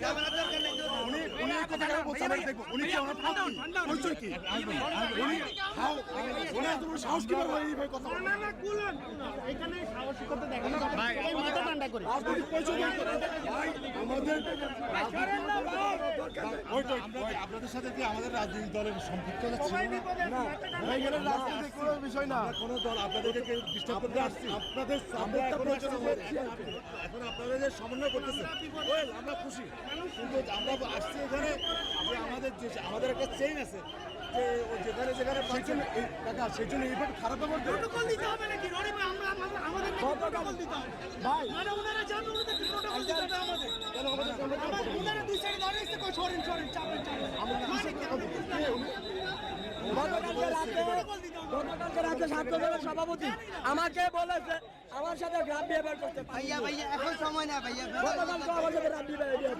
যাবে না উনি দেখব। উনি কি আমরা ফাঁকি পরিচয় কি? উনি হাও উনি এত বড় সাহস কীভাবে এইভাবে কথা কথা। ভাই আমাদের আপনাদের সাথে কি আমাদের রাজনৈতিক দলের সম্পৃক্ততা ছিল না? রাজনৈতিক কোনো বিষয় না। কোনো দল আপনাদেরকে ডিস্টার্ব করতে আসছি? আপনাদের আমরা এখন এখন আপনারা যে সমন্বয় করতেছেন আমরা খুশি। কিন্তু আমরা আসছি এখানে যে আমাদের যে আমাদের একটা চেইন আছে যে যেখানে যেখানে পাচ্ছেন টাকা সেই জন্য এইভাবে খারাপ প্রোটোকল দিতে হবে নাকি? রনি ভাই আমরা আমরা- আমাদের প্রোটোকল দিতে হবে। ভাই। মানে ওনারা জানবে ওনাদের প্রোটোকল দিতে হবে। আমাদের কেন আমাদের আমার ওনারা দুই সাইডে দাঁড়িয়ে কই সরেন সরেন চাপেন চাপেন। মানে কি? আমরা গতকালকে ছাত্র দলের সভাপতি আমাকে বলেছে আমার সাথে গ্রাম বিহেভিয়ার করতে ভাইয়া ভাইয়া এখন সময় না ভাইয়া। গতকালকে আমার সাথে গ্রাম বিহেভিয়ার